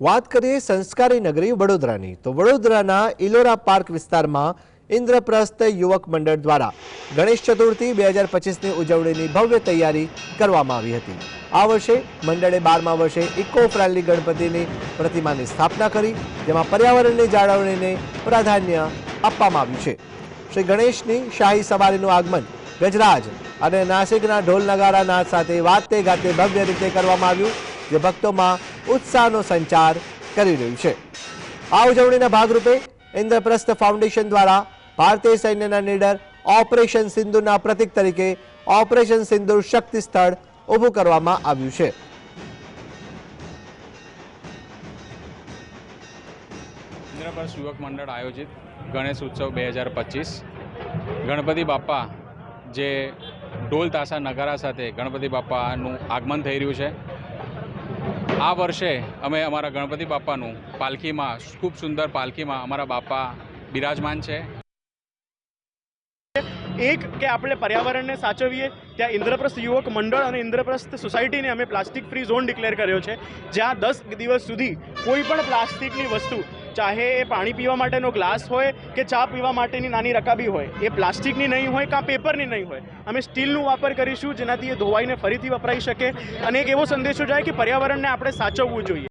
વાત કરીએ સંસ્કારી નગરી વડોદરાની. તો વડોદરાના ઇલોરા પાર્ક વિસ્તારમાં ઇન્દ્રપ્રસ્થ યુવક મંડળ દ્વારા ગણેશ ચતુર્થી બે હજાર પચીસની ઉજવણીની ભવ્ય તૈયારી કરવામાં આવી હતી. આ વર્ષે મંડળે બારમા વર્ષે ઇકો ફ્રેન્ડલી ગણપતિની પ્રતિમાની સ્થાપના કરી, જેમાં પર્યાવરણની જાળવણીને પ્રાધાન્ય આપવામાં આવ્યું છે. શ્રી ગણેશની શાહી સવારીનું આગમન ગજરાજ અને નાસિકના ઢોલ નગારા નાદ સાથે વાતે ગાતે ભવ્ય રીતે કરવામાં આવ્યું, જે ભક્તોમાં ઉત્સાહનો સંચાર કરી રહ્યું છે. આ ઉજવણીના ભાગરૂપે ઇન્દ્રપ્રસ્થ ફાઉન્ડેશન દ્વારા ભારતીય સૈન્યના નીડર ઓપરેશન સિંધુના પ્રતીક તરીકે ઓપરેશન સિંધુ શક્તિ સ્થળ ઊભું કરવામાં આવ્યું છે. યુવક મંડળ આયોજિત ગણેશ ઉત્સવ બે હજાર પચીસ. ગણપતિ બાપા જે ઢોલ તાસા નગારા સાથે ગણપતિ બાપાનું આગમન થઈ રહ્યું છે. આ વર્ષે અમે અમારા ગણપતિ બાપ્પાનું પાલખીમાં, ખૂબ સુંદર પાલખીમાં અમારા બાપા બિરાજમાન છે. એક કે આપણે પર્યાવરણને સાચવીએ, ત્યાં ઇન્દ્રપ્રસ્થ યુવક મંડળ અને ઇન્દ્રપ્રસ્થ સોસાયટીને અમે પ્લાસ્ટિક ફ્રી ઝોન ડિક્લેર કર્યો છે, જ્યાં દસ દિવસ સુધી કોઈ પણ પ્લાસ્ટિકની વસ્તુ ચાહે એ પાણી પીવા માટેનો ગ્લાસ હોય કે ચા પીવા માટેની નાની રકાબી હોય, એ પ્લાસ્ટિકની નહીં હોય કાં પેપરની નહીં હોય. અમે સ્ટીલનું વાપર કરીશું જેનાથી એ ધોવાઈને ફરીથી વપરાઈ શકે અને એક એવો સંદેશો જાય કે પર્યાવરણને આપણે સાચવવું જોઈએ.